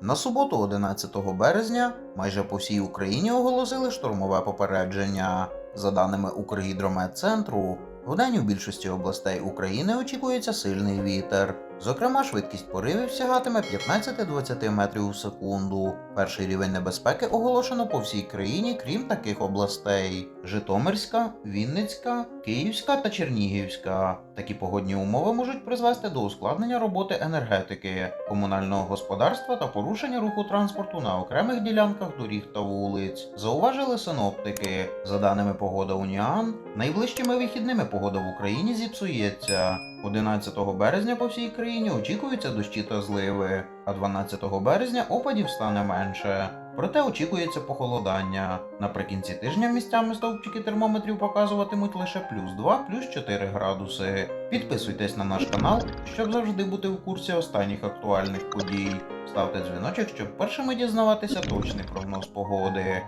На суботу, 11 березня, майже по всій Україні оголосили штурмове попередження. За даними Укргідрометцентру, вдень у більшості областей України очікується сильний вітер. Зокрема, швидкість поривів сягатиме 15-20 метрів у секунду. Перший рівень небезпеки оголошено по всій країні, крім таких областей: Житомирська, Вінницька, Київська та Чернігівська. Такі погодні умови можуть призвести до ускладнення роботи енергетики, комунального господарства та порушення руху транспорту на окремих ділянках доріг та вулиць. Зауважили синоптики. За даними погода Уніан, найближчими вихідними погода в Україні зіпсується. 11 березня по всій країні очікуються дощі та зливи, а 12 березня опадів стане менше. Проте очікується похолодання. Наприкінці тижня місцями стовпчики термометрів показуватимуть лише плюс 2, плюс 4 градуси. Підписуйтесь на наш канал, щоб завжди бути в курсі останніх актуальних подій. Ставте дзвіночок, щоб першими дізнаватися точний прогноз погоди.